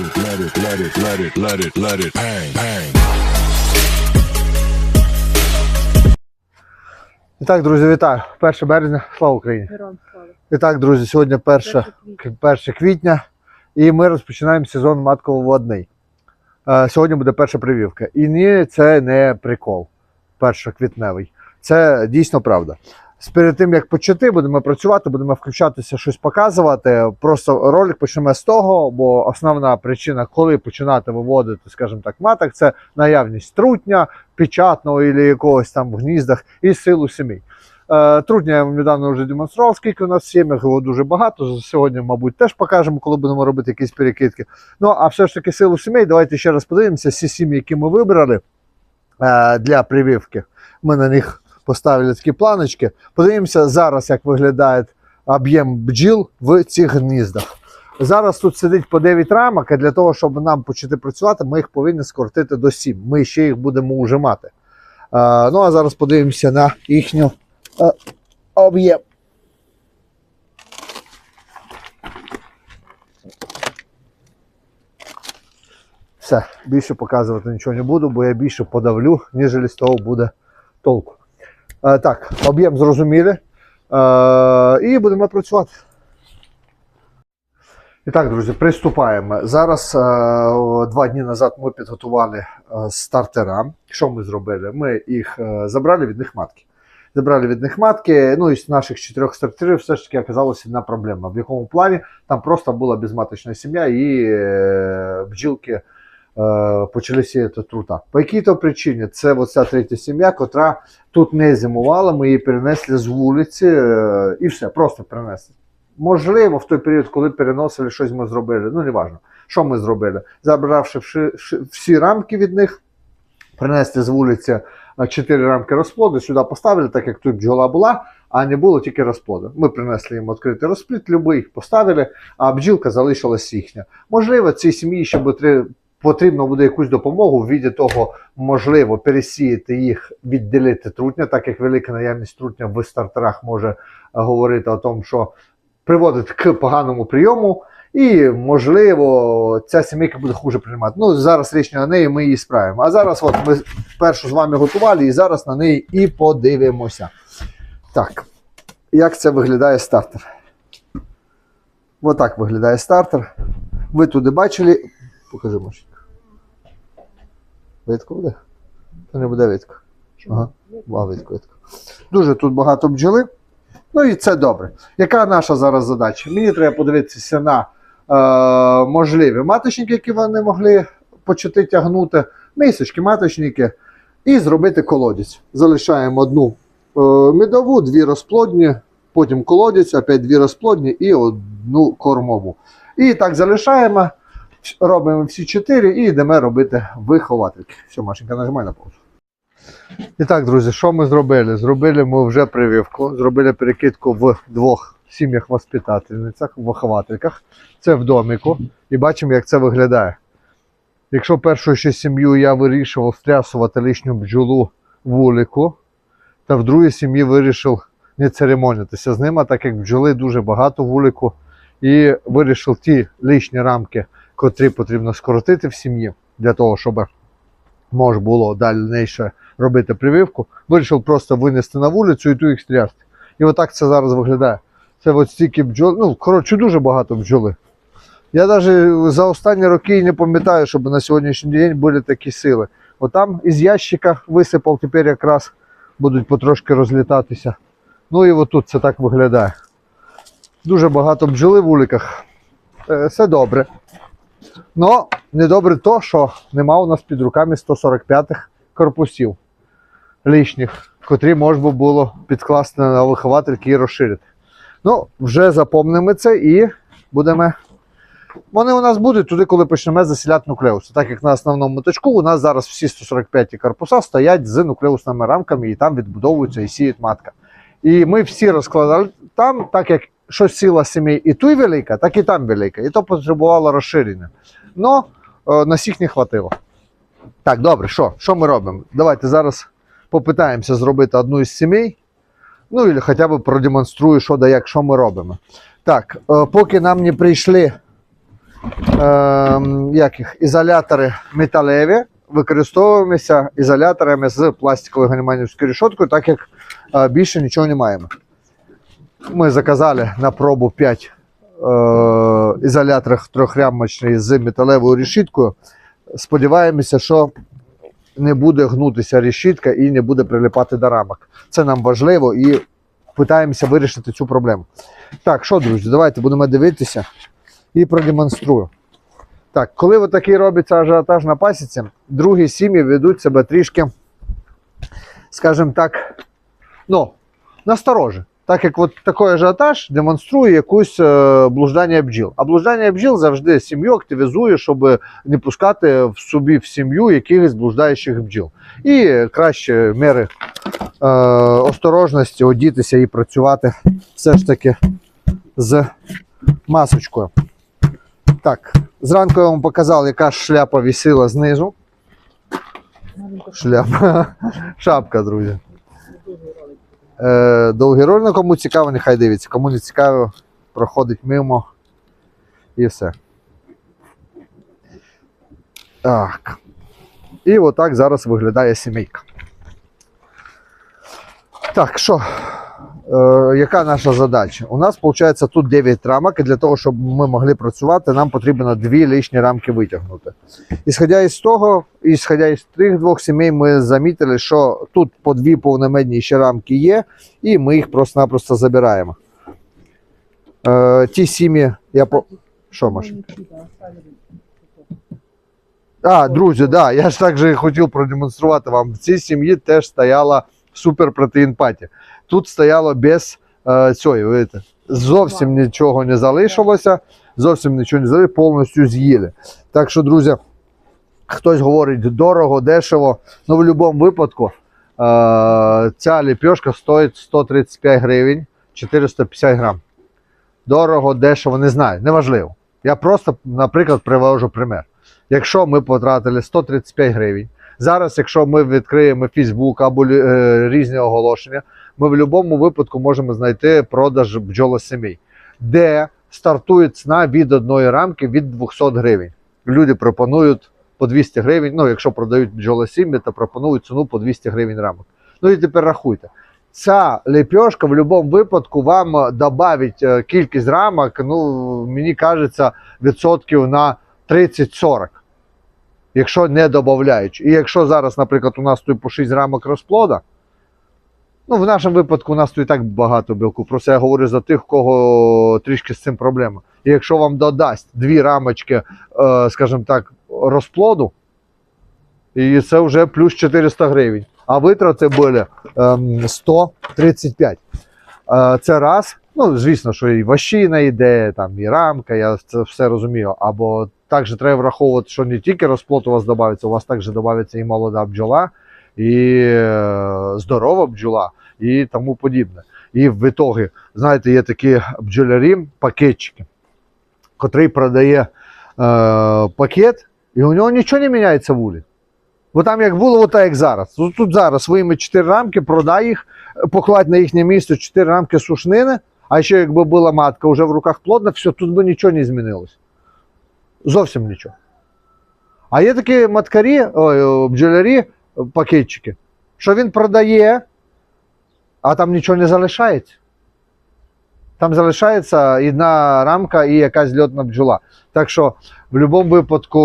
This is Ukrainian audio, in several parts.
it, let it, let it, let it, let it, let it bang, bang. І так, друзі, вітаю. 1 березня, слава Україні. Героям слава. І так, друзі, сьогодні 1, квітня. 1 квітня, і ми розпочинаємо сезон матково-водний. Е, Сьогодні буде перша привівка. І ні, це не прикол. Першоквітневий. Це дійсно правда. Перед тим як почати, будемо працювати, будемо включатися, щось показувати. Просто ролик почнемо з того, бо основна причина, коли починати виводити, скажімо так, маток, це наявність трутня, печатного або якогось там в гніздах і силу сімей. Е, Трудня я вам недавно вже демонстрував, скільки у нас сім'ях, його дуже багато. Сьогодні, мабуть, теж покажемо, коли будемо робити якісь перекидки. Ну, а все ж таки силу сімей, давайте ще раз подивимося, всі сім'ї, які ми вибрали е, для прививки. Ми на них поставили такі планочки. Подивимося зараз, як виглядає об'єм бджіл в цих гніздах. Зараз тут сидить по 9 рамок, а для того, щоб нам почати працювати, ми їх повинні скоротити до 7. Ми ще їх будемо ужимати. Ну а зараз подивимося на їхню е, об'єм. Все, більше показувати нічого не буду, бо я більше подавлю, ніж з того буде толку. Е, так, об'єм зрозуміли. Е, і будемо працювати. І так, друзі, приступаємо. Зараз е, два дні назад ми підготували стартера. Що ми зробили? Ми їх забрали від них матки. Забрали від них матки. Ну і з наших чотирьох стартерів все ж таки оказалася одна проблема. В якому плані там просто була безматочна сім'я і бджілки почали сіяти трута. По якій то причині? Це оця третя сім'я, котра тут не зимувала, ми її перенесли з вулиці е, і все, просто перенесли. Можливо, в той період, коли переносили, щось ми зробили. Ну, неважно. Що ми зробили? Забравши вши- вши- всі рамки від них, принесли з вулиці е, чотири рамки розплоду, сюди поставили, так як тут бджола була, а не було тільки розплоду. Ми принесли їм відкритий розплід, любий поставили, а бджілка залишилась їхня. Можливо, цій сім'ї ще буде потрібно буде якусь допомогу в віді того, можливо, пересіяти їх, відділити трутня, так як велика наявність трутня в стартерах може е, говорити о тому, що приводить к поганому прийому. І, можливо, ця сімейка буде хуже приймати. Ну, зараз річ на неї, ми її справимо. А зараз от ми першу з вами готували, і зараз на неї і подивимося. Так, як це виглядає стартер? Отак виглядає стартер. Ви туди бачили. Покажи, Машенька. Видко буде? Та не буде видко. Ага. А, видко, видко. Дуже тут багато бджоли. Ну і це добре. Яка наша зараз задача? Мені треба подивитися на е, можливі маточники, які вони могли почати тягнути, мисочки, маточники, і зробити колодязь. Залишаємо одну е, медову, дві розплодні, потім колодязь, опять дві розплодні і одну кормову. І так залишаємо, робимо всі чотири і йдемо робити виховательки. Все, Машенька, нажимай на паузу. І так, друзі, що ми зробили? Зробили ми вже прививку, зробили перекидку в двох сім'ях воспитательницях, в виховательках. Це в доміку. І бачимо, як це виглядає. Якщо першу ще сім'ю я вирішував стрясувати лишню бджолу вулику, то в другій сім'ї вирішив не церемонитися з ними, так як бджоли дуже багато вулику, і вирішив ті лишні рамки, котрі потрібно скоротити в сім'ї, для того, щоб можна було дальніше робити прививку, вирішив просто винести на вулицю і ту їх стрясти. І отак це зараз виглядає. Це от стільки бджоли, ну, коротше, дуже багато бджоли. Я навіть за останні роки не пам'ятаю, щоб на сьогоднішній день були такі сили. Отам із ящика висипав, тепер якраз будуть потрошки розлітатися. Ну і отут це так виглядає. Дуже багато бджоли в вуликах. Е, Все добре. Но недобре то, що нема у нас під руками 145-х корпусів лишніх, котрі можна було підкласти на виховательки і розширити. Ну, вже запомнимо це і будемо. Вони у нас будуть туди, коли почнемо засіляти нуклеуси. Так як на основному моточку у нас зараз всі 145 корпуса стоять з нуклеусними рамками і там відбудовуються і сіють матка. І ми всі розкладали там, так як що сіла сімей і тут велика, так і там велика. І то потребувало розширення. Но е, на всіх не хватило. Так, добре, що? Що ми робимо? Давайте зараз попитаємося зробити одну із сімей. Ну, і хоча б продемонструю, що да як, що ми робимо. Так, е, поки нам не прийшли е, як їх, ізолятори металеві, використовуємося ізоляторами з пластиковою ганіманівською решоткою, так як е, більше нічого не маємо. Ми заказали на пробу 5 е, ізоляторів трьохрямочних з металевою решіткою. Сподіваємося, що не буде гнутися решітка і не буде прилипати до рамок. Це нам важливо і питаємося вирішити цю проблему. Так, що, друзі, давайте будемо дивитися і продемонструю. Так, коли от такий робиться ажіотаж на пасіці, другі сім'ї ведуть себе трішки, скажімо так, ну, насторожі. Так як от такий ажіотаж демонструє якусь е, блуждання бджіл. А блуждання бджіл завжди сім'ю активізує, щоб не пускати в собі в сім'ю якихось блуждаючих бджіл. І краще міри е, осторожності одітися і працювати все ж таки з масочкою. Так, зранку я вам показав, яка шляпа висіла знизу. Шляпа. Шапка, друзі. Е, довгий роль, ну, кому цікаво, нехай дивиться. Кому не цікаво, проходить мимо і все. Так. І отак зараз виглядає сімейка. Так, що? Е, яка наша задача? У нас виходить тут 9 рамок, і для того, щоб ми могли працювати, нам потрібно дві лишні рамки витягнути. Ісходя із того, ісходя із тих двох сімей, ми замітили, що тут по дві повномедні ще рамки є, і ми їх просто-напросто забираємо. Е, ті сім'ї, я по. Що, Маш? А, друзі, да, я ж також і хотів продемонструвати вам. В цій сім'ї теж стояла суперпротеїн паті. Тут стояло без е, цієї, видите, зовсім нічого не залишилося, зовсім нічого не залишилося, повністю з'їли. Так що, друзі, хтось говорить дорого, дешево. Ну, в будь-якому випадку е, ця ліпьошка стоїть 135 гривень 450 грам. Дорого, дешево, не знаю, неважливо. Я просто, наприклад, привожу пример. Якщо ми потратили 135 гривень, зараз, якщо ми відкриємо Facebook або е, різні оголошення, ми в будь-якому випадку можемо знайти продаж бджолосімей, де стартує ціна від одної рамки від 200 гривень. Люди пропонують по 200 гривень. Ну, якщо продають бджолосім'ї, то пропонують ціну по 200 гривень рамок. Ну і тепер рахуйте. Ця лепешка в будь-якому випадку вам додавить е, кількість рамок, ну, мені кажеться, відсотків на 30-40. Якщо не додаючи. І якщо зараз, наприклад, у нас тут по 6 рамок розплода, ну в нашому випадку у нас тут і так багато білку. Просто я говорю за тих, у кого трішки з цим проблема. І якщо вам додасть дві рамочки, е, скажімо так, розплоду, і це вже плюс 400 гривень. А витрати були ем, 135. Е, це раз. Ну, звісно, що і ващина йде, там, і рамка, я це все розумію. Або також треба враховувати, що не тільки розплод у вас додається, у вас також додається і молода бджола, і е, здорова бджола, і тому подібне. І в ітогі, знаєте, є такі бджолярі, пакетчики, котрий продає е, пакет, і у нього нічого не міняється в улі. Бо там як було, так як зараз. Тут, зараз своїми 4 рамки, продай їх, покладь на їхнє місце 4 рамки сушнини, а ще якби була матка вже в руках плодна, все, тут би нічого не змінилось. Зовсім нічого. А є такі маткарі, ой, бджолярі, пакетчики, що він продає, а там нічого не залишається. Там залишається одна рамка і якась льотна бджола. Так що в будь-якому випадку,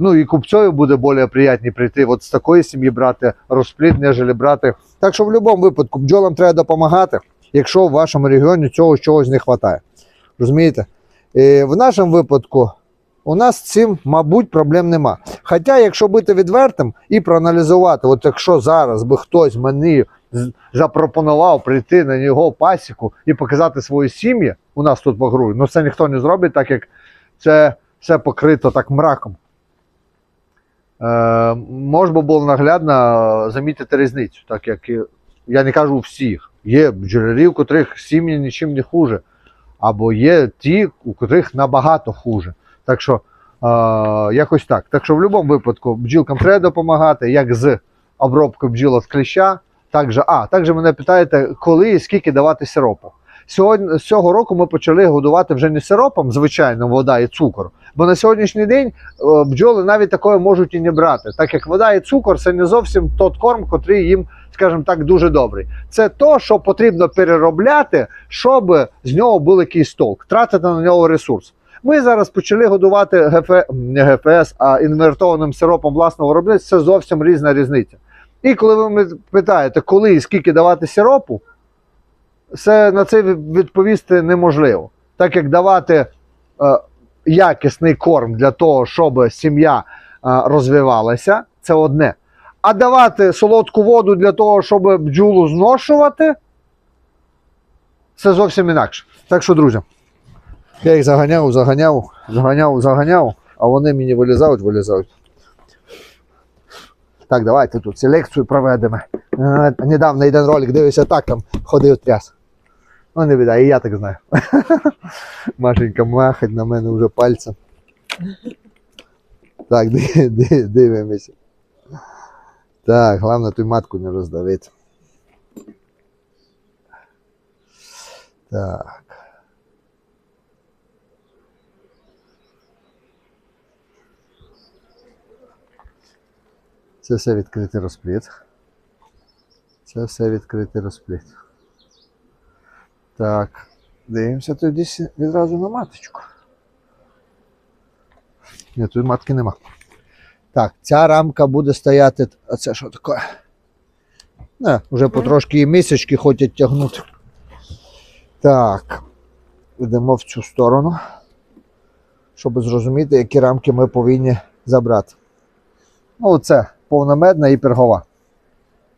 ну і купцю буде більш приємно прийти от з такої сім'ї брати розплід, ніж брати. Так що в будь-якому випадку бджолам треба допомагати, якщо в вашому регіоні цього чогось не вистачає. Розумієте? І в нашому випадку у нас з цим, мабуть, проблем нема. Хоча, якщо бути відвертим і проаналізувати, от якщо зараз би хтось мені запропонував прийти на його пасіку і показати свою сім'ю, у нас тут в Агру, ну це ніхто не зробить, так як це все покрито так мраком. Е, можна було наглядно замітити різницю, так як я не кажу всіх. Є бджолярі, у котрих сім'ї нічим не хуже, або є ті, у котрих набагато хуже. Так що е, якось так. Так що в будь-якому випадку бджілкам треба допомагати, як з обробкою бджіл від кліща. Так а, також мене питаєте, коли і скільки давати сиропу. Сьогодні, з цього року ми почали годувати вже не сиропом, звичайно, вода і цукор. Бо на сьогоднішній день е, бджоли навіть такої можуть і не брати, так як вода і цукор це не зовсім тот корм, котрий їм, скажімо так, дуже добрий. Це то, що потрібно переробляти, щоб з нього був якийсь толк, тратити на нього ресурс. Ми зараз почали годувати ГФ... не ГФС, а інвертованим сиропом власного виробництва. Це зовсім різна різниця. І коли ви питаєте, коли і скільки давати сиропу, це на це відповісти неможливо. Так як давати е, якісний корм для того, щоб сім'я е, розвивалася, це одне. А давати солодку воду для того, щоб бджолу зношувати, це зовсім інакше. Так що, друзі, я їх заганяв, заганяв, заганяв, заганяв, а вони мені вилізають, вилізають. Так, давайте тут селекцію проведемо. Е, Недавно один ролик дивився, так там ходив тряс. Ну, не біда, і я так знаю. Машенька махать на мене вже пальцем. Так, ди- ди- дивимося. Так, головне ту матку не роздавити. Так. Це все відкритий розпліт. Це все відкритий розпліт. Так, дивимося тоді відразу на маточку. Ні, тут матки нема. Так, ця рамка буде стояти. А це що таке? Не, вже потрошки і місячки хочуть тягнути. Так, йдемо в цю сторону, щоб зрозуміти, які рамки ми повинні забрати. Ну, це повномедна і пергова.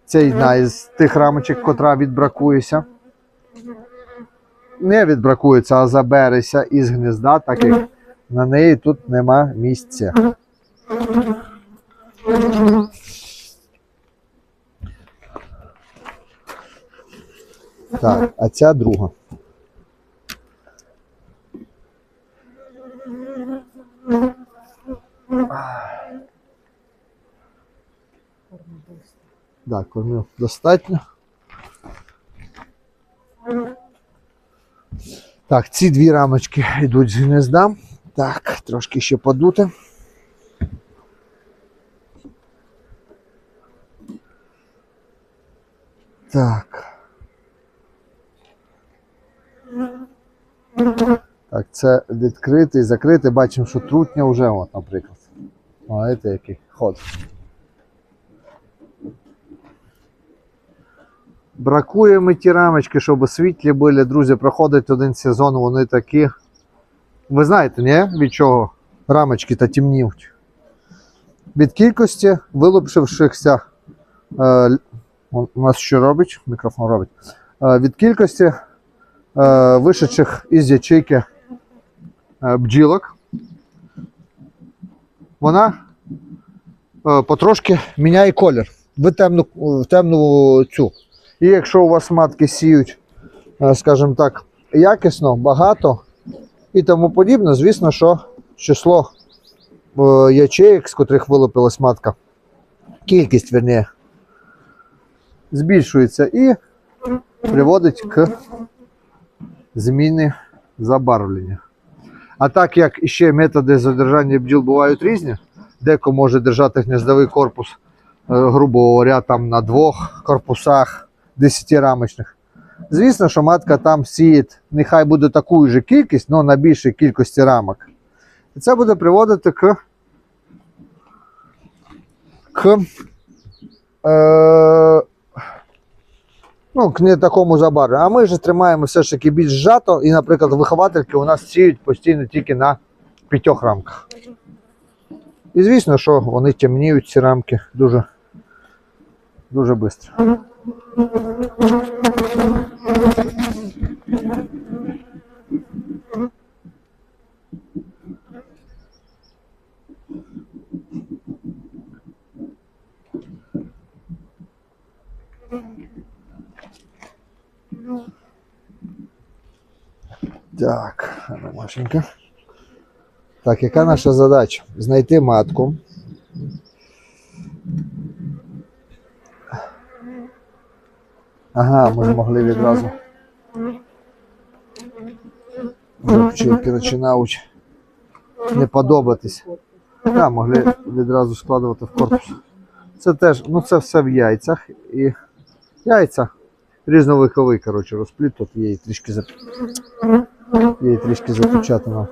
Це одна із тих рамочок, котра відбракується. Не відбракується, а забереться із гнізда, так як на неї тут нема місця. Так, а ця друга. Так, кормів достатньо. Так, ці дві рамочки йдуть з гнізда. Так, трошки ще подути. Так. Так, це відкритий, закритий. Бачимо, що трутня вже, от, наприклад. Це який ход. Бракує ті рамочки, щоб світлі були. Друзі, проходить один сезон, вони такі. Ви знаєте, ні? Від чого рамочки та темніють? Від кількості вилупшившихся. Е, у нас що робить? Мікрофон робить. Е, від кількості е, вишедших із ячейки е, бджілок. Вона потрошки міняє колір в темну, в темну цю. І якщо у вас матки сіють, скажімо так, якісно, багато і тому подібне, звісно, що число ячеїк, з котрих вилупилась матка, кількість, верніше, збільшується і приводить к зміни забарвлення. А так як ще методи задержання бджіл бувають різні, деко може держати гніздовий корпус, е, грубо говоря, там на двох корпусах 10-рамочних. Звісно, що матка там сіє, нехай буде таку ж кількість, але на більшій кількості рамок. І це буде приводити к, к, е, ну, к не такому забарвленню. А ми ж тримаємо все ж таки більш зжато, і, наприклад, виховательки у нас сіють постійно тільки на п'ятьох рамках. І звісно, що вони темніють ці рамки дуже, дуже швидко. Так, Анна Машенька. Так, яка наша задача? Знайти матку. Ага, ми могли відразу. Пчелки починають не подобатись. Да, могли відразу складувати в корпус. Це теж, ну це все в яйцях. І яйця різновиковий, коротше, розпліт. Тут є і трішки зап... є трішки запечатано.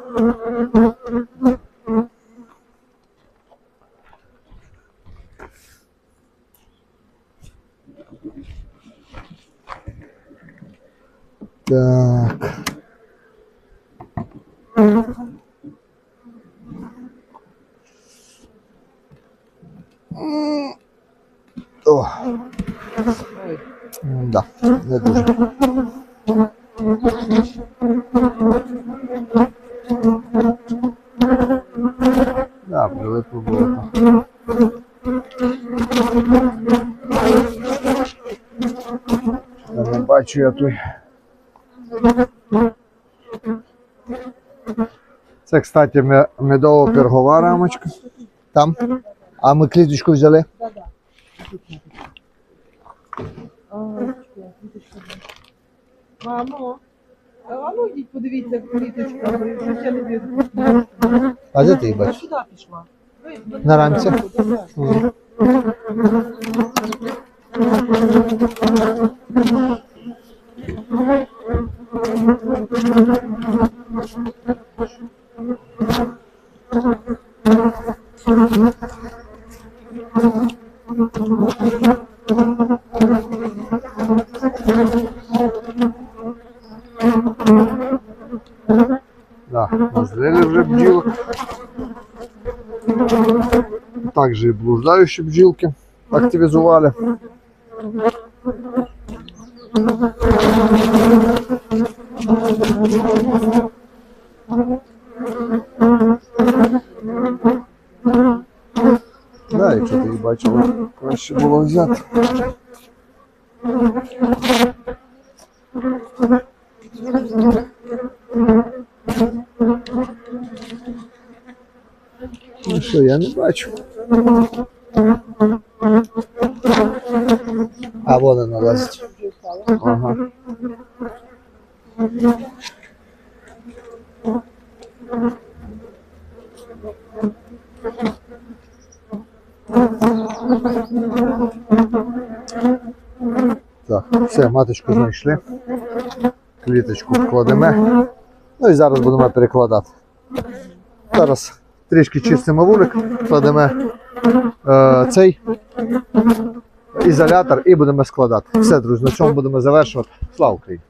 Так. М. О. М, Да, не дуже. Да, прилипло було. не бачу я той. Це, кстати, ме- медово-пергова рамочка. Там. А ми кліточку взяли. Мамо, а ну йдіть, подивіться в кліточку, я ще не вірю. А де ти її бачиш? сюди пішла. На рамці? М. Да, и блуждающие бджілки активізували. Да, якщо ти їх бачила, краще було взяти. Ну що, я не бачу. А вон вона лазить. Ага. Так, все, маточку знайшли. Кліточку вкладемо. Ну і зараз будемо перекладати. Зараз трішки чистимо вулик, кладемо е, цей ізолятор і будемо складати. Все, друзі, на цьому будемо завершувати. Слава Україні!